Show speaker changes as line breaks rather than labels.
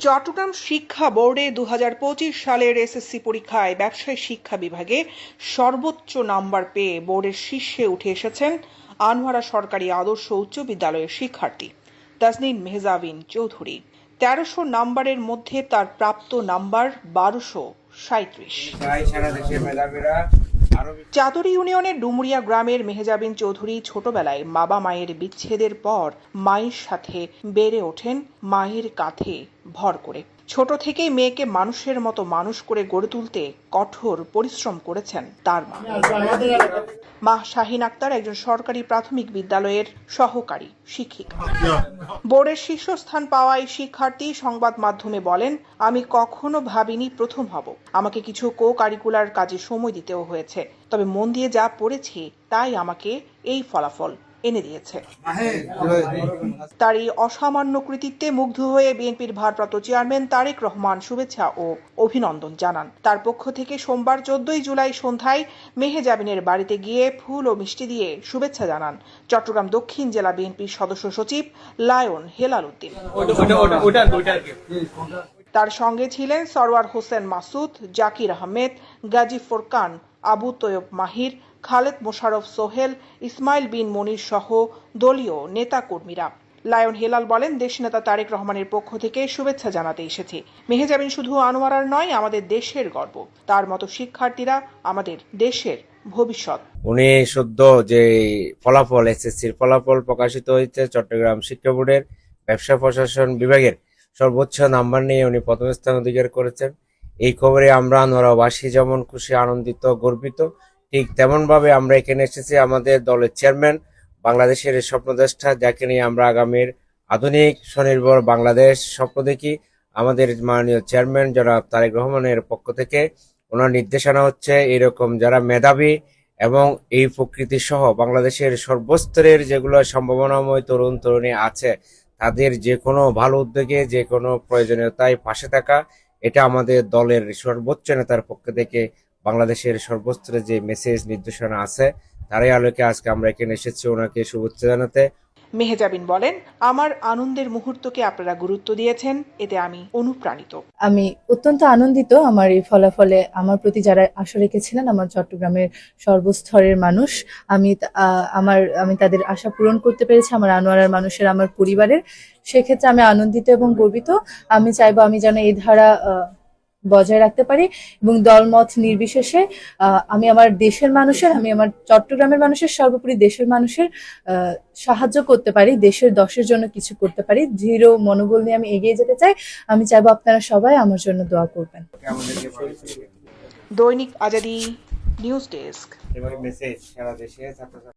চট্টগ্রাম শিক্ষা বোর্ডে দু হাজার পঁচিশ সালের এসএসসি পরীক্ষায় ব্যবসায় শিক্ষা বিভাগে সর্বোচ্চ নাম্বার পেয়ে বোর্ডের শীর্ষে উঠে এসেছেন আনোয়ারা সরকারি আদর্শ উচ্চ বিদ্যালয়ের শিক্ষার্থী। তাসনিন মেহজাবিন চৌধুরী। তেরোশো নাম্বারের মধ্যে তার প্রাপ্ত নাম্বার বারোশো সাঁত্রিশ
বেশি
ইউনিয়নের ডুমুরিয়া গ্রামের মেহেজাবিন চৌধুরী ছোটবেলায় বাবা মায়ের বিচ্ছেদের পর মায়ের সাথে বেড়ে ওঠেন মায়ের কাঁধে। ভর করে। ছোট থেকেই মেয়েকে মানুষের মতো মানুষ করে গড়ে তুলতে কঠোর পরিশ্রম করেছেন তার মা। মা শাহিন আক্তার একজন সরকারি প্রাথমিক বিদ্যালয়ের সহকারী শিক্ষিকা। বোর্ডের শীর্ষস্থান পাওয়া এই শিক্ষার্থী সংবাদ মাধ্যমে বলেন, আমি কখনো ভাবিনি প্রথম হব। আমাকে কিছু কো কারিকুলার কাজে সময় দিতেও হয়েছে। তবে মন দিয়ে যা পড়েছি, তাই আমাকে এই ফলাফল এনে দিয়েছে। তার এই অসামান্য কৃতিত্বে মুগ্ধ হয়ে বিএনপির ভারপ্রাপ্ত চেয়ারম্যান তারেক রহমান শুভেচ্ছা ও অভিনন্দন জানান। তার পক্ষ থেকে সোমবার চোদ্দই জুলাই সন্ধ্যায় মেহেজাবিনের বাড়িতে গিয়ে ফুল ও মিষ্টি দিয়ে শুভেচ্ছা জানান চট্টগ্রাম দক্ষিণ জেলা বিএনপির সদস্য সচিব লায়ন হেলাল উদ্দিন তার সঙ্গে ছিলেন সরওয়ার হোসেন মাসুদ, জাকির আহমেদ গাজী ফোরকান আবু তৈয়ব মাহির খালেদ মোশারফ, সোহেল, ইসমাইল বিন মনির সহ দলীয় নেতা কর্মীরা লায়ন হেলাল বলেন দেশনেতা তারেক রহমানের পক্ষ থেকে শুভেচ্ছা জানাতে এসেছি। মেহেজাবিন শুধু আনোয়ারার নয়, আমাদের দেশের গর্ব। তার মতো শিক্ষার্থীরা আমাদের দেশের ভবিষ্যৎ।
উনি সদ্য যে ফলাফল, এসএসসির ফলাফল প্রকাশিত হয়েছে চট্টগ্রাম শিক্ষা বোর্ডের, ব্যবসা প্রশাসন বিভাগের। সর্বোচ্চ নাম্বার নিয়ে উনি প্রথম স্থান অধিকার করেছেন। এই খবরে আমরা নরাবাসী যেমন খুশি, আনন্দিত, গর্বিত। ঠিক তেমন ভাবে আমরা এখানে এসেছি আমাদের দলের চেয়ারম্যান, বাংলাদেশের স্বপ্নদ্রষ্টা, যাকে নিয়ে আমরা আগামীর আধুনিক, স্বনির্ভর বাংলাদেশ স্বপ্ন দেখি। আমাদের মাননীয় চেয়ারম্যান যারা তারেক রহমানের পক্ষ থেকে ওনার নির্দেশনা হচ্ছে এরকম যারা মেধাবী এবং এই প্রকৃতি সহ বাংলাদেশের সর্বস্তরের যেগুলো সম্ভাবনাময় তরুণ, তরুণী আছে, তাদের যে কোনো ভালো উদ্যোগে যে কোনো প্রয়োজনীয়তায় পাশে থাকা, এটা আমাদের দলের সর্বোচ্চ নেতার পক্ষ থেকে বাংলাদেশের সর্বস্তরে যে মেসেজ নির্দেশনা আছে তারই আলোকে আজকে আমরা এখানে এসেছি। ওনাকে শুভেচ্ছা জানাতে।
মেহেজাবিন বলেন আমার আনন্দের মুহূর্তকে আপনারা গুরুত্ব দিয়েছেন এতে আমি অনুপ্রাণিত।
আমি অত্যন্ত আনন্দিত আমার এই ফলাফলে। আমার প্রতি যারা আশা রেখেছিলেন আমার চট্টগ্রামের সর্বস্তরের মানুষ আমি তা- আহ, আমার আমি তাদের আশা পূরণ করতে পেরেছি আমার আনোয়ারার মানুষের আমার পরিবারের। সেক্ষেত্রে আমি আনন্দিত এবং গর্বিত। আমি চাইব আমি যেন এই ধারা আহ, বজায় রাখতে পারি এবং দলমত নির্বিশেষে আমি আমার দেশের মানুষের আমি আমার চট্টগ্রামের মানুষের সর্বোপরি দেশের মানুষের সাহায্য করতে পারি দেশের দশের জন্য কিছু করতে পারি। দৃঢ় মনোবল নিয়ে আমি এগিয়ে যেতে চাই। আমি চাইব আপনারা সবাই আমার জন্য দোয়া করবেন।
Dainik Azadi news desk.
এবারে মেসেজ সারা দেশে ছাত্রছাত্রী